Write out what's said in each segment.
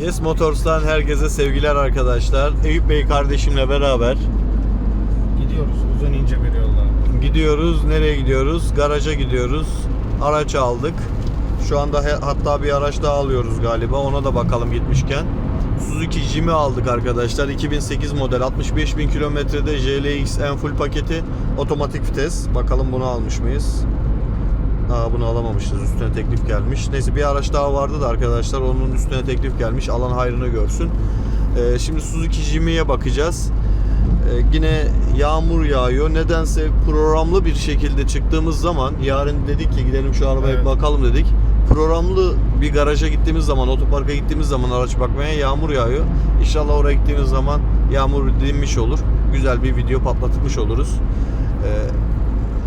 Yes Motors'tan herkese sevgiler arkadaşlar. Eyüp Bey kardeşimle beraber Gidiyoruz uzun ince bir yolda. gidiyoruz. Nereye gidiyoruz? Garaja gidiyoruz. Araç aldık. Şu anda hatta bir araç daha alıyoruz galiba. Ona da bakalım gitmişken. Suzuki Jimmy aldık arkadaşlar. 2008 model 65.000 kilometrede JLX en full paketi otomatik vites. Bakalım bunu almış mıyız? Aa bunu alamamışız. Üstüne teklif gelmiş. Neyse bir araç daha vardı da arkadaşlar. Onun üstüne teklif gelmiş. Alan hayrını görsün. Ee, şimdi Suzuki Jimmy'ye bakacağız. Ee, yine yağmur yağıyor. Nedense programlı bir şekilde çıktığımız zaman yarın dedik ki gidelim şu arabaya Evet. bakalım dedik. Programlı bir garaja gittiğimiz zaman, otoparka gittiğimiz zaman araç bakmaya yağmur yağıyor. İnşallah oraya gittiğimiz zaman yağmur dinmiş olur. Güzel bir video patlatmış oluruz. Ee,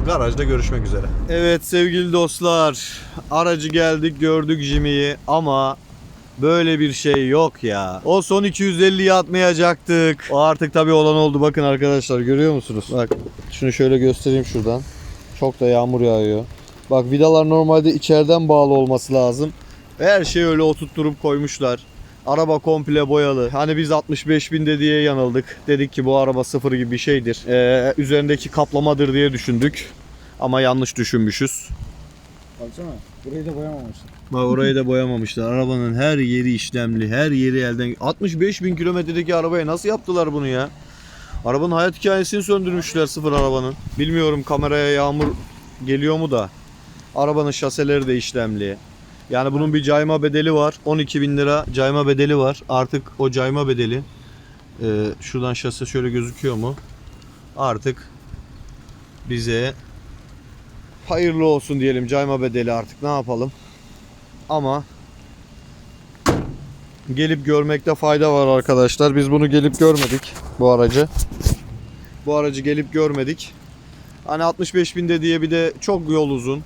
garajda görüşmek üzere. Evet sevgili dostlar. Aracı geldik gördük Jimmy'yi ama Böyle bir şey yok ya. O son 250'yi atmayacaktık. O artık tabii olan oldu. Bakın arkadaşlar görüyor musunuz? Bak şunu şöyle göstereyim şuradan. Çok da yağmur yağıyor. Bak vidalar normalde içeriden bağlı olması lazım. Her şey öyle oturtturup koymuşlar. Araba komple boyalı. Hani biz 65 binde diye yanıldık. Dedik ki bu araba sıfır gibi bir şeydir. Ee, üzerindeki kaplamadır diye düşündük. Ama yanlış düşünmüşüz. Baksana burayı da boyamamışlar. Bak orayı da boyamamışlar. Arabanın her yeri işlemli. Her yeri elden... 65 bin kilometredeki arabaya nasıl yaptılar bunu ya? Arabanın hayat hikayesini söndürmüşler sıfır arabanın. Bilmiyorum kameraya yağmur geliyor mu da. Arabanın şaseleri de işlemli. Yani bunun bir cayma bedeli var. 12 bin lira cayma bedeli var. Artık o cayma bedeli. Ee, şuradan şase şöyle gözüküyor mu? Artık bize hayırlı olsun diyelim cayma bedeli artık ne yapalım. Ama gelip görmekte fayda var arkadaşlar. Biz bunu gelip görmedik bu aracı. Bu aracı gelip görmedik. Hani 65 binde diye bir de çok yol uzun.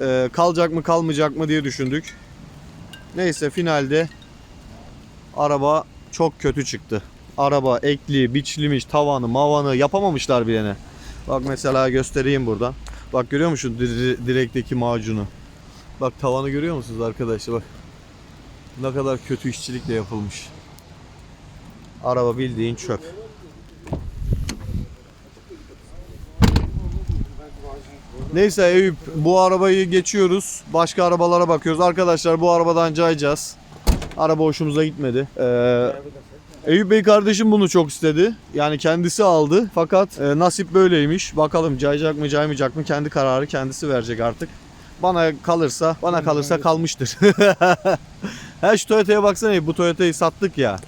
Ee, kalacak mı kalmayacak mı diye düşündük. Neyse finalde araba çok kötü çıktı. Araba ekli, biçlimiş, tavanı, mavanı yapamamışlar bilene. Bak mesela göstereyim buradan. Bak görüyor musun dire- direkteki macunu? Bak tavanı görüyor musunuz arkadaşlar bak. Ne kadar kötü işçilikle yapılmış. Araba bildiğin çöp. Neyse Eyüp bu arabayı geçiyoruz. Başka arabalara bakıyoruz. Arkadaşlar bu arabadan cayacağız. Araba hoşumuza gitmedi. Ee, Eyüp Bey kardeşim bunu çok istedi. Yani kendisi aldı. Fakat e, nasip böyleymiş. Bakalım cayacak mı caymayacak mı kendi kararı kendisi verecek artık. Bana kalırsa, bana kalırsa kalmıştır. ha şu Toyota'ya baksana bu Toyota'yı sattık ya.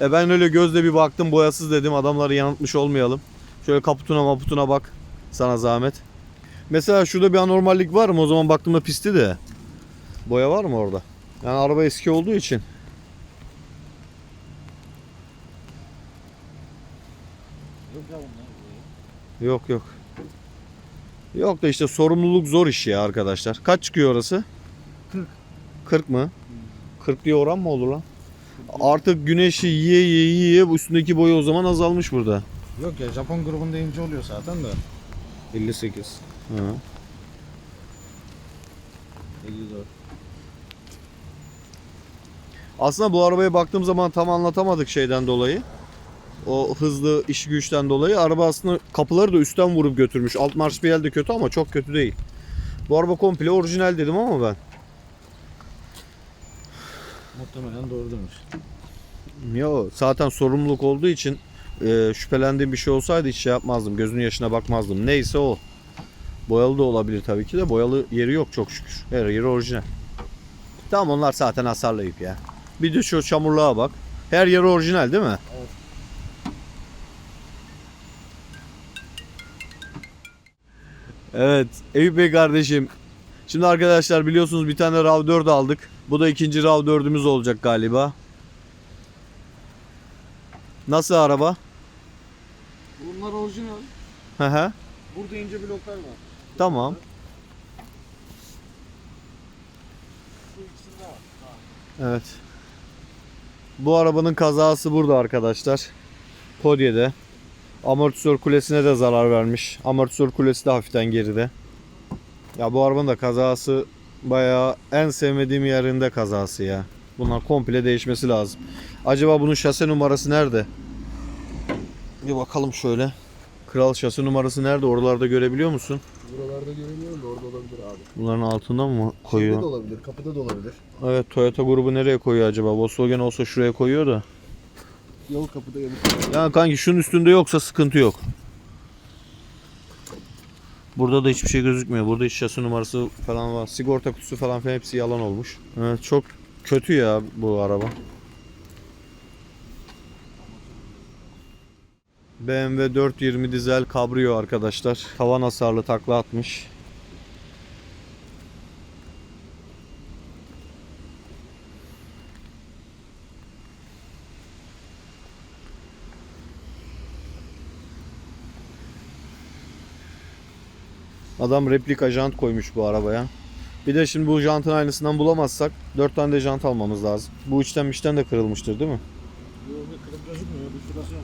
E ben öyle gözle bir baktım boyasız dedim adamları yanıltmış olmayalım. Şöyle kaputuna maputuna bak sana zahmet. Mesela şurada bir anormallik var mı? O zaman baktığımda pisti de. Boya var mı orada? Yani araba eski olduğu için. Yok ya. Yok yok. Yok da işte sorumluluk zor iş ya arkadaşlar. Kaç çıkıyor orası? 40. 40 mı? 40 diye oran mı olur lan? Artık güneşi yiye yiye yiye bu üstündeki boyu o zaman azalmış burada. Yok ya Japon grubunda ince oluyor zaten de. 58. Hı. 54. Aslında bu arabaya baktığım zaman tam anlatamadık şeyden dolayı. O hızlı iş güçten dolayı. Araba aslında kapıları da üstten vurup götürmüş. Alt marşpiyel de kötü ama çok kötü değil. Bu araba komple orijinal dedim ama ben. Muhtemelen doğru demiş. Yo zaten sorumluluk olduğu için e, şüphelendiğim bir şey olsaydı hiç şey yapmazdım. Gözünün yaşına bakmazdım. Neyse o. Boyalı da olabilir tabii ki de. Boyalı yeri yok çok şükür. Her yeri orijinal. Tamam onlar zaten hasarlayıp ya. Bir de şu çamurluğa bak. Her yeri orijinal değil mi? Evet. Eyüp Bey kardeşim. Şimdi arkadaşlar biliyorsunuz bir tane RAV4 aldık. Bu da ikinci RAV4'ümüz olacak galiba. Nasıl araba? Bunlar orijinal. Hı hı. Burada ince bloklar var. Tamam. Şu ikisinde var. Evet. Bu arabanın kazası burada arkadaşlar. Kodye'de. Amortisör kulesine de zarar vermiş. Amortisör kulesi de hafiften geride. Ya bu arabanın da kazası bayağı en sevmediğim yerinde kazası ya. Bunlar komple değişmesi lazım. Acaba bunun şase numarası nerede? Bir bakalım şöyle. Kral şase numarası nerede? Oralarda görebiliyor musun? Buralarda göremiyorum da orada olabilir abi. Bunların altında mı Şeyde koyuyor? de olabilir, kapıda da olabilir. Evet Toyota grubu nereye koyuyor acaba? Volkswagen olsa şuraya koyuyor da. Yol kapıda ya Ya kanki şunun üstünde yoksa sıkıntı yok. Burada da hiçbir şey gözükmüyor. Burada hiç şasi numarası falan var. Sigorta kutusu falan filan hepsi yalan olmuş. Evet, çok kötü ya bu araba. BMW 420 dizel kabrio arkadaşlar. Tavan hasarlı takla atmış. Adam replika jant koymuş bu arabaya. Bir de şimdi bu jantın aynısından bulamazsak 4 tane de jant almamız lazım. Bu içten içten de kırılmıştır değil mi? Yok bir kırık gözükmüyor. Bir şurası yok.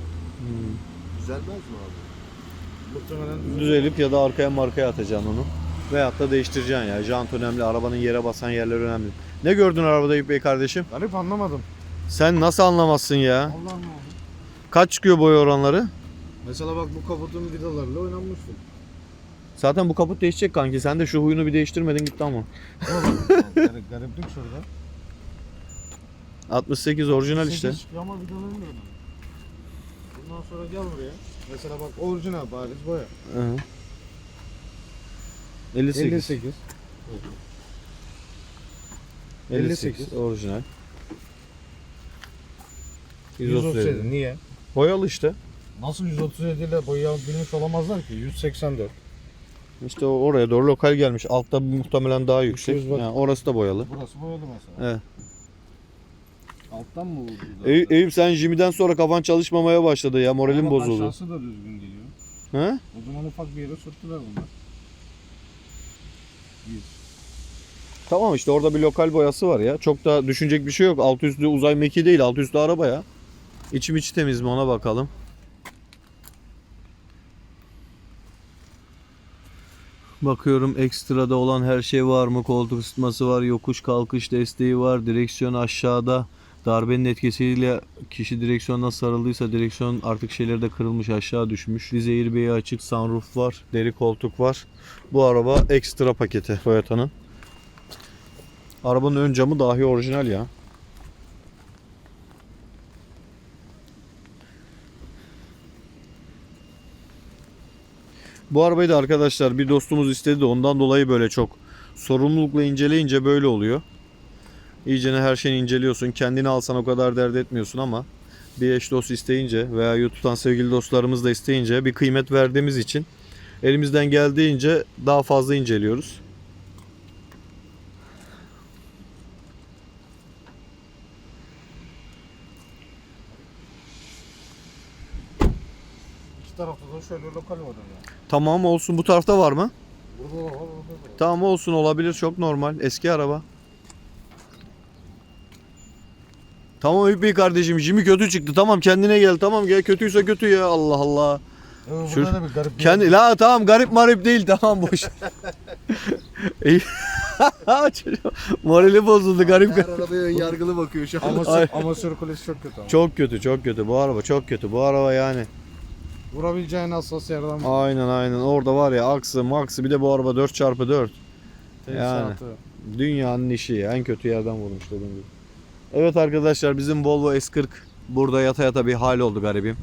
Düzelmez mi abi? Muhtemelen Düzelip ya da arkaya markaya atacaksın onu. Veyahut da değiştireceksin ya. Jant önemli, arabanın yere basan yerler önemli. Ne gördün arabada Eyüp Bey kardeşim? Garip anlamadım. Sen nasıl anlamazsın ya? Allah'ım abi. Kaç çıkıyor boy oranları? Mesela bak bu kaputun vidalarıyla oynanmıştı. Zaten bu kaput değişecek kanki. Sen de şu huyunu bir değiştirmedin gitti ama. Garip, gariplik şurada. 68 orijinal işte. Sekiz çıkıyor Ama vidalarını da. Bundan sonra gel buraya. Mesela bak orijinal bariz boya. Hı hı. 58. 58. 58 orijinal. 137. 137. Niye? Boyalı işte. Nasıl 137 ile boyayabilmiş olamazlar ki? 184. İşte o- oraya doğru lokal gelmiş. Altta muhtemelen daha yüksek. 200 bak. Yani orası da boyalı. Burası boyalı mesela. Evet. Alttan mı vurdu? Eyüp, Eyüp sen Jimmy'den sonra kafan çalışmamaya başladı ya. Moralin Ama bozuldu. Aşağısı da düzgün geliyor. He? O zaman ufak bir yere sürttüler bunlar. Tamam işte orada bir lokal boyası var ya. Çok da düşünecek bir şey yok. Altı üstü uzay meki değil. Altı üstü araba ya. İçim içi temiz mi ona bakalım. Bakıyorum ekstrada olan her şey var mı? Koltuk ısıtması var, yokuş kalkış desteği var, direksiyon aşağıda. Darbenin etkisiyle kişi direksiyondan sarıldıysa direksiyon artık şeyleri de kırılmış aşağı düşmüş. Dize airbag'i açık, sunroof var, deri koltuk var. Bu araba ekstra paketi Toyota'nın. Arabanın ön camı dahi orijinal ya. Bu arabayı da arkadaşlar bir dostumuz istedi de ondan dolayı böyle çok sorumlulukla inceleyince böyle oluyor. İyicene her şeyini inceliyorsun. Kendini alsan o kadar dert etmiyorsun ama bir eş dost isteyince veya YouTube'dan sevgili dostlarımız da isteyince bir kıymet verdiğimiz için elimizden geldiğince daha fazla inceliyoruz. Tarafta da şöyle lokal var ya. Tamam olsun bu tarafta var mı? Burada da var, orada da var. Tamam olsun olabilir çok normal. Eski araba. Tamam Eyüp Bey kardeşim Jimmy kötü çıktı. Tamam kendine gel. Tamam gel kötüyse kötü ya. Allah Allah. Evet, Şu- burada da bir garip Kendi la tamam garip marip değil tamam boş. Morali bozuldu garip. Her arabaya ön yargılı bakıyor şu an. ama, ama sürkulesi çok kötü ama. Çok kötü çok kötü bu araba çok kötü. Bu araba yani. Vurabileceğin hassas yerden vur. Aynen aynen orada var ya aksı maksı bir de bu araba 4x4. Tesisatı. Dünyanın işi en kötü yerden vurmuş dediğim gibi. Evet arkadaşlar bizim Volvo S40 burada yata yata bir hal oldu garibim.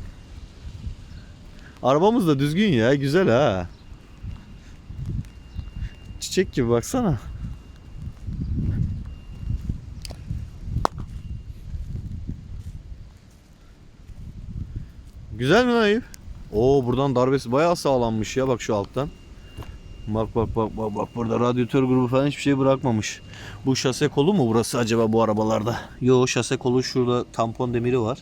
Arabamız da düzgün ya güzel ha. Çiçek gibi baksana. Güzel mi Ayıp? Oo buradan darbesi bayağı sağlanmış ya bak şu alttan. Bak bak bak bak bak burada radyatör grubu falan hiçbir şey bırakmamış. Bu şase kolu mu burası acaba bu arabalarda? Yo şase kolu şurada tampon demiri var.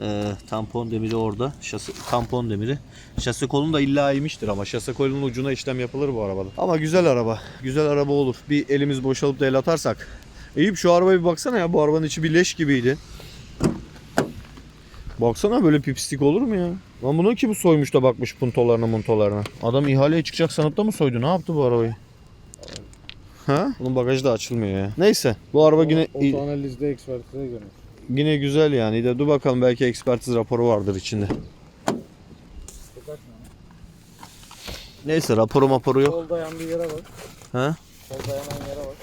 Ee, tampon demiri orada. Şase, tampon demiri. Şase kolun da illa iyiymiştir ama şase kolunun ucuna işlem yapılır bu arabada. Ama güzel araba. Güzel araba olur. Bir elimiz boşalıp da el atarsak. Eyüp şu arabaya bir baksana ya. Bu arabanın içi bir leş gibiydi. Baksana böyle pipislik olur mu ya? Lan bunu kim soymuş da bakmış puntolarına muntolarına? Adam ihaleye çıkacak sanıp da mı soydu? Ne yaptı bu arabayı? Ha? Bunun bagajı da açılmıyor ya. Neyse. Bu araba yine Otoanalizde ekspertize göre. yine güzel yani. De dur bakalım belki ekspertiz raporu vardır içinde. Neyse raporu maporu yok. Sol dayan bir yere bak. Ha? Sol dayanan yere bak.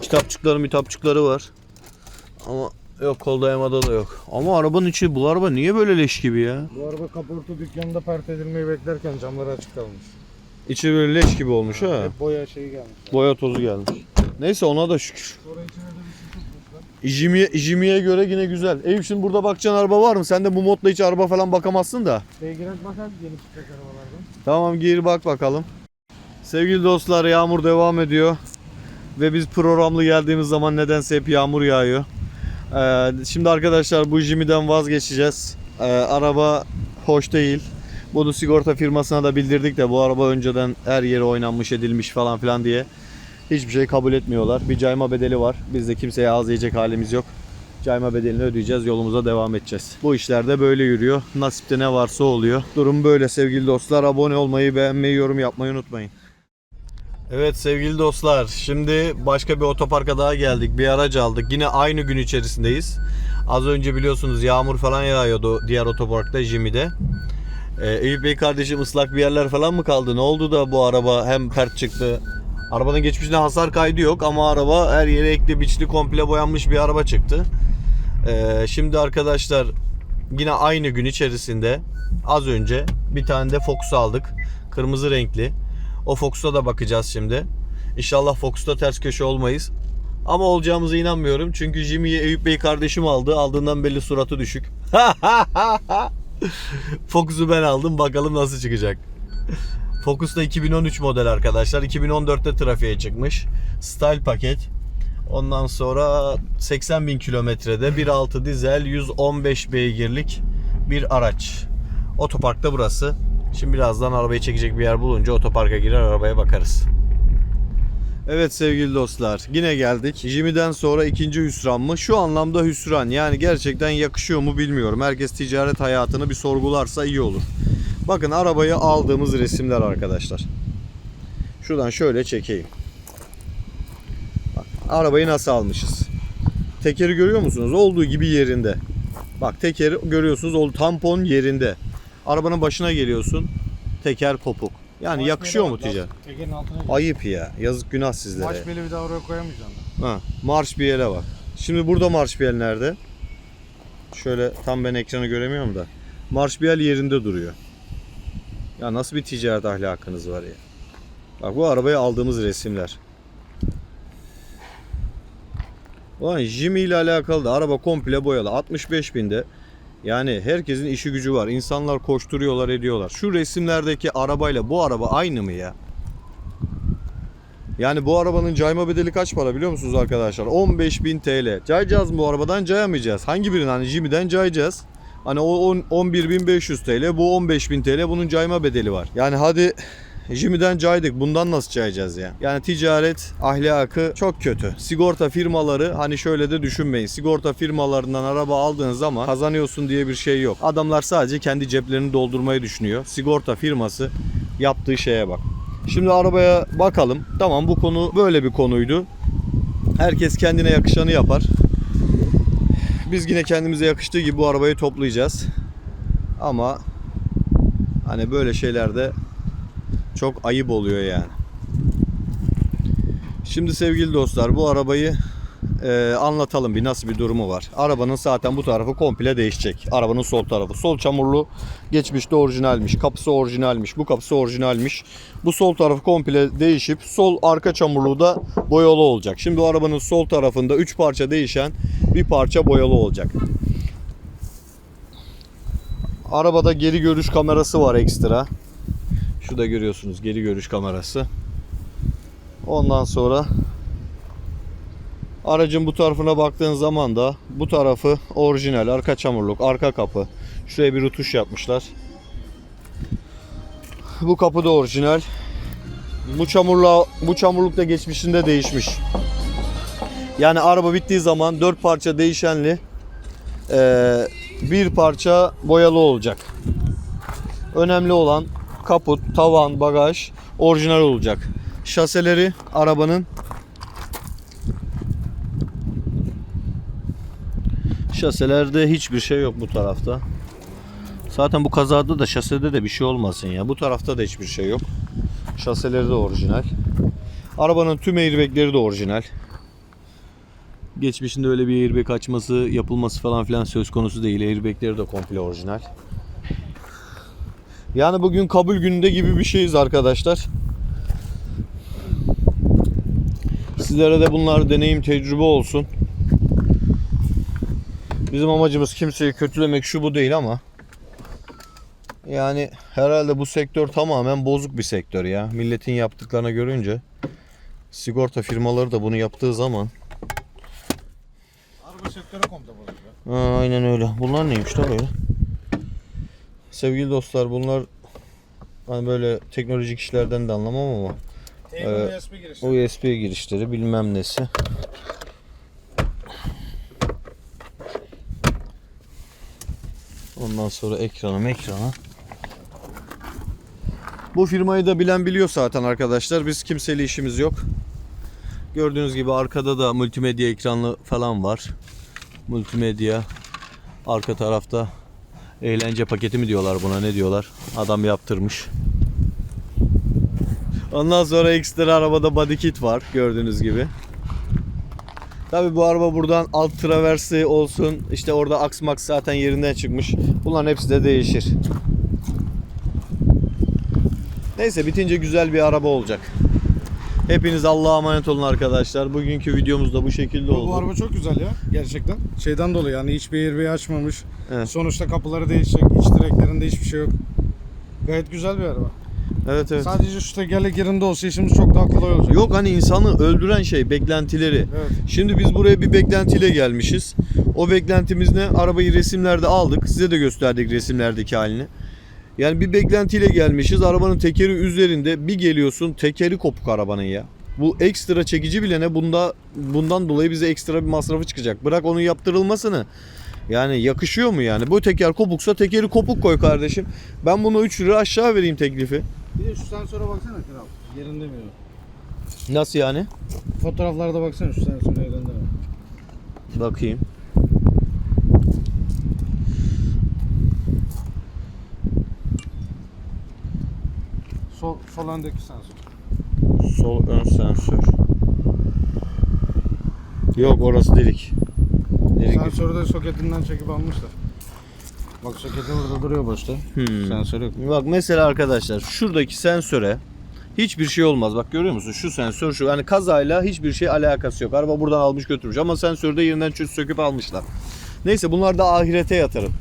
Kitapçıkları mitapçıkları var. Ama yok kol dayamada da yok. Ama arabanın içi bu araba niye böyle leş gibi ya? Bu araba kaporta dükkanında pert edilmeyi beklerken camları açık kalmış. İçi böyle leş gibi olmuş ha. Hep boya şeyi gelmiş. Boya tozu gelmiş. Neyse ona da şükür. Sonra içine de tutmuşlar. İjimiye, İjimiye göre yine güzel. Eyüp şimdi burada bakacağın araba var mı? Sen de bu modla hiç araba falan bakamazsın da. Beygirek bakar yeni çıkacak arabalardan. Tamam gir bak bakalım. Sevgili dostlar yağmur devam ediyor. Ve biz programlı geldiğimiz zaman nedense hep yağmur yağıyor. Ee, şimdi arkadaşlar bu Jimmy'den vazgeçeceğiz. Ee, araba hoş değil. Bunu sigorta firmasına da bildirdik de bu araba önceden her yere oynanmış edilmiş falan filan diye. Hiçbir şey kabul etmiyorlar. Bir cayma bedeli var. Biz de kimseye ağız yiyecek halimiz yok. Cayma bedelini ödeyeceğiz. Yolumuza devam edeceğiz. Bu işler de böyle yürüyor. Nasipte ne varsa oluyor. Durum böyle sevgili dostlar. Abone olmayı, beğenmeyi, yorum yapmayı unutmayın. Evet sevgili dostlar. Şimdi başka bir otoparka daha geldik. Bir araç aldık. Yine aynı gün içerisindeyiz. Az önce biliyorsunuz yağmur falan yağıyordu diğer otoparkta Jimmy'de. Ee, Eyüp Bey kardeşim ıslak bir yerler falan mı kaldı? Ne oldu da bu araba hem pert çıktı? Arabanın geçmişinde hasar kaydı yok ama araba her yere ekli biçli komple boyanmış bir araba çıktı. Ee, şimdi arkadaşlar yine aynı gün içerisinde az önce bir tane de Focus aldık. Kırmızı renkli. O Focus'a da bakacağız şimdi. İnşallah Focus'ta ters köşe olmayız. Ama olacağımıza inanmıyorum. Çünkü Jimmy'yi Eyüp Bey kardeşim aldı. Aldığından belli suratı düşük. Focus'u ben aldım. Bakalım nasıl çıkacak. Focus da 2013 model arkadaşlar. 2014'te trafiğe çıkmış. Style paket. Ondan sonra 80 bin kilometrede 1.6 dizel 115 beygirlik bir araç. Otoparkta burası. Şimdi birazdan arabayı çekecek bir yer bulunca otoparka girer arabaya bakarız. Evet sevgili dostlar yine geldik. Jimmy'den sonra ikinci hüsran mı? Şu anlamda hüsran yani gerçekten yakışıyor mu bilmiyorum. Herkes ticaret hayatını bir sorgularsa iyi olur. Bakın arabayı aldığımız resimler arkadaşlar. Şuradan şöyle çekeyim. Bak, arabayı nasıl almışız? Tekeri görüyor musunuz? Olduğu gibi yerinde. Bak tekeri görüyorsunuz. O tampon yerinde. Arabanın başına geliyorsun. Teker kopuk. Yani Maç yakışıyor mu ticaret? Tekerin altına gir. Ayıp ya. Yazık günah sizlere. Maç beli bir daha oraya koyamayacaksın. Ha, marş bir yere bak. Şimdi burada marş bir nerede? Şöyle tam ben ekranı göremiyorum da. Marş bir yerinde duruyor. Ya nasıl bir ticaret ahlakınız var ya. Bak bu arabaya aldığımız resimler. Ulan Jimmy ile alakalı da araba komple boyalı. 65 binde. Yani herkesin işi gücü var. İnsanlar koşturuyorlar ediyorlar. Şu resimlerdeki arabayla bu araba aynı mı ya? Yani bu arabanın cayma bedeli kaç para biliyor musunuz arkadaşlar? 15.000 TL. Cayacağız mı bu arabadan cayamayacağız. Hangi birini hani Jimmy'den cayacağız. Hani o 10 11.500 TL bu 15.000 TL bunun cayma bedeli var. Yani hadi Jimmy'den caydık bundan nasıl cayacağız ya? Yani ticaret ahlakı çok kötü. Sigorta firmaları hani şöyle de düşünmeyin. Sigorta firmalarından araba aldığın zaman kazanıyorsun diye bir şey yok. Adamlar sadece kendi ceplerini doldurmayı düşünüyor. Sigorta firması yaptığı şeye bak. Şimdi arabaya bakalım. Tamam bu konu böyle bir konuydu. Herkes kendine yakışanı yapar. Biz yine kendimize yakıştığı gibi bu arabayı toplayacağız. Ama hani böyle şeylerde çok ayıp oluyor yani. Şimdi sevgili dostlar bu arabayı e, anlatalım bir nasıl bir durumu var. Arabanın zaten bu tarafı komple değişecek. Arabanın sol tarafı. Sol çamurlu geçmişte orijinalmiş. Kapısı orijinalmiş. Bu kapısı orijinalmiş. Bu sol tarafı komple değişip sol arka çamurluğu da boyalı olacak. Şimdi bu arabanın sol tarafında 3 parça değişen bir parça boyalı olacak. Arabada geri görüş kamerası var ekstra. Şurada görüyorsunuz geri görüş kamerası. Ondan sonra aracın bu tarafına baktığın zaman da bu tarafı orijinal arka çamurluk, arka kapı. Şuraya bir rutuş yapmışlar. Bu kapı da orijinal. Bu çamurla bu çamurluk da geçmişinde değişmiş. Yani araba bittiği zaman dört parça değişenli bir parça boyalı olacak. Önemli olan kaput, tavan, bagaj orijinal olacak. Şaseleri arabanın Şaselerde hiçbir şey yok bu tarafta. Zaten bu kazada da şasede de bir şey olmasın ya. Bu tarafta da hiçbir şey yok. Şaseleri de orijinal. Arabanın tüm airbagleri de orijinal. Geçmişinde öyle bir airbag açması, yapılması falan filan söz konusu değil. Airbagleri de komple orijinal. Yani bugün kabul gününde gibi bir şeyiz arkadaşlar. Sizlere de bunlar deneyim, tecrübe olsun. Bizim amacımız kimseyi kötülemek şu bu değil ama yani herhalde bu sektör tamamen bozuk bir sektör ya. Milletin yaptıklarını görünce sigorta firmaları da bunu yaptığı zaman Araba sektörü komple bozuk ya. Aa, aynen öyle. Bunlar neymiş lan böyle? Sevgili dostlar bunlar hani böyle teknolojik işlerden de anlamam ama Teybi USB girişi. USB girişleri bilmem nesi. Ondan sonra ekranı ekrana. Bu firmayı da bilen biliyor zaten arkadaşlar. Biz kimseyle işimiz yok. Gördüğünüz gibi arkada da multimedya ekranlı falan var. Multimedya. Arka tarafta eğlence paketi mi diyorlar buna ne diyorlar. Adam yaptırmış. Ondan sonra ekstra arabada body kit var gördüğünüz gibi. Tabi bu araba buradan alt traversi olsun işte orada aks maks zaten yerinden çıkmış. Bunların hepsi de değişir. Neyse bitince güzel bir araba olacak. Hepiniz Allah'a emanet olun arkadaşlar. Bugünkü videomuz da bu şekilde oldu. bu araba çok güzel ya gerçekten. Şeyden dolayı yani hiçbir airbag açmamış. Evet. Sonuçta kapıları değişecek. iç direklerinde hiçbir şey yok. Gayet güzel bir araba. Evet evet. Sadece şu tekerlek yerinde olsa işimiz çok daha kolay olacak. Yok hani insanı öldüren şey beklentileri. Evet. Şimdi biz buraya bir beklentiyle gelmişiz. O beklentimiz ne? Arabayı resimlerde aldık. Size de gösterdik resimlerdeki halini. Yani bir beklentiyle gelmişiz. Arabanın tekeri üzerinde bir geliyorsun tekeri kopuk arabanın ya. Bu ekstra çekici bile ne? Bunda bundan dolayı bize ekstra bir masrafı çıkacak. Bırak onun yaptırılmasını. Yani yakışıyor mu yani? Bu teker kopuksa tekeri kopuk koy kardeşim. Ben bunu 3 lira aşağı vereyim teklifi. Bir de şu sensöre baksana kral. Yerinde mi? Nasıl yani? Fotoğraflarda baksana şu sensör yerinde mi? Bakayım. Sol, sol öndeki sensör. Sol ön sensör. Yok orası delik. Delik. Sensörü de soketinden çekip almışlar. Bak soketi burada duruyor boşta. Hmm. Sensör yok. Bak mesela arkadaşlar şuradaki sensöre hiçbir şey olmaz. Bak görüyor musun? Şu sensör şu. Yani kazayla hiçbir şey alakası yok. Araba buradan almış götürmüş ama sensörü de yerinden söküp almışlar. Neyse bunlar da ahirete yatırım.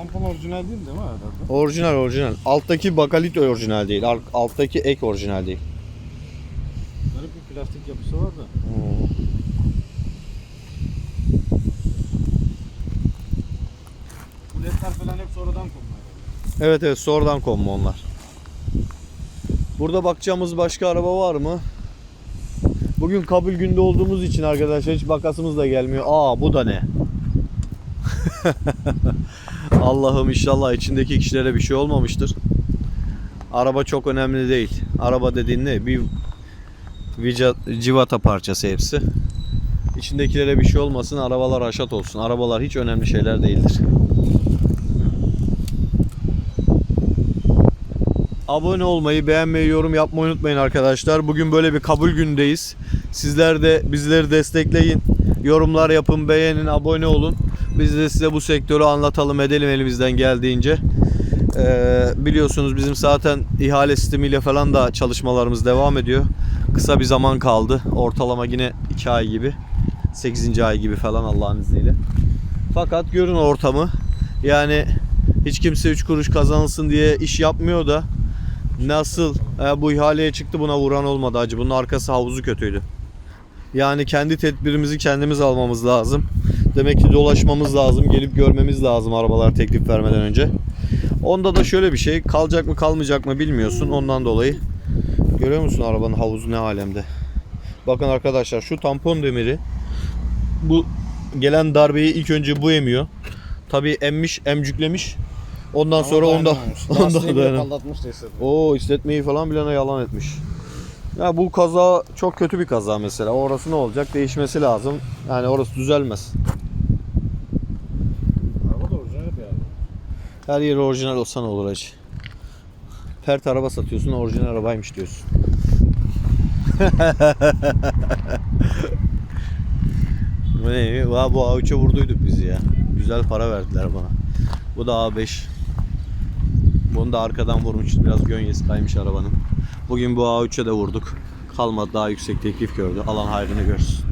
Tampon orijinal değil değil mi herhalde? Orijinal orijinal. Alttaki bakalit orijinal değil. Alt- Alttaki ek orijinal değil. Garip bir plastik yapısı var da. Bu ledler falan hep sonradan konma herhalde. Evet evet sonradan konma onlar. Burada bakacağımız başka araba var mı? Bugün kabul günde olduğumuz için arkadaşlar hiç bakasımız da gelmiyor. Aa bu da ne? Allah'ım inşallah içindeki kişilere bir şey olmamıştır. Araba çok önemli değil. Araba dediğin ne? Bir vica- civata parçası hepsi. İçindekilere bir şey olmasın, arabalar haşat olsun. Arabalar hiç önemli şeyler değildir. Abone olmayı, beğenmeyi, yorum yapmayı unutmayın arkadaşlar. Bugün böyle bir kabul gündeyiz. Sizler de bizleri destekleyin. Yorumlar yapın, beğenin, abone olun. Biz de size bu sektörü anlatalım, edelim elimizden geldiğince. Ee, biliyorsunuz bizim zaten ihale sistemiyle falan da çalışmalarımız devam ediyor. Kısa bir zaman kaldı. Ortalama yine 2 ay gibi. 8. ay gibi falan Allah'ın izniyle. Fakat görün ortamı. Yani hiç kimse 3 kuruş kazanılsın diye iş yapmıyor da Nasıl? E, bu ihaleye çıktı buna vuran olmadı acı. Bunun arkası havuzu kötüydü. Yani kendi tedbirimizi kendimiz almamız lazım. Demek ki dolaşmamız lazım. Gelip görmemiz lazım arabalar teklif vermeden önce. Onda da şöyle bir şey. Kalacak mı kalmayacak mı bilmiyorsun. Ondan dolayı. Görüyor musun arabanın havuzu ne alemde? Bakın arkadaşlar şu tampon demiri bu gelen darbeyi ilk önce bu emiyor. Tabii emmiş, emcüklemiş. Ondan sonra onda patlatmış da. Oo hissetmeyi falan bilene yalan etmiş. Ya bu kaza çok kötü bir kaza mesela. Orası ne olacak? Değişmesi lazım. Yani orası düzelmez. Araba da orijinal bir araba. Her yeri orijinal olsa ne olur acı. Pert araba satıyorsun, orijinal arabaymış diyorsun. bu ne? Va, bu A3'e vurduyduk biz ya. Güzel para verdiler bana. Bu da A5. Bunu da arkadan vurmuşuz. Biraz gönyesi kaymış arabanın. Bugün bu A3'e de vurduk. Kalmadı daha yüksek teklif gördü. Alan hayrını görsün.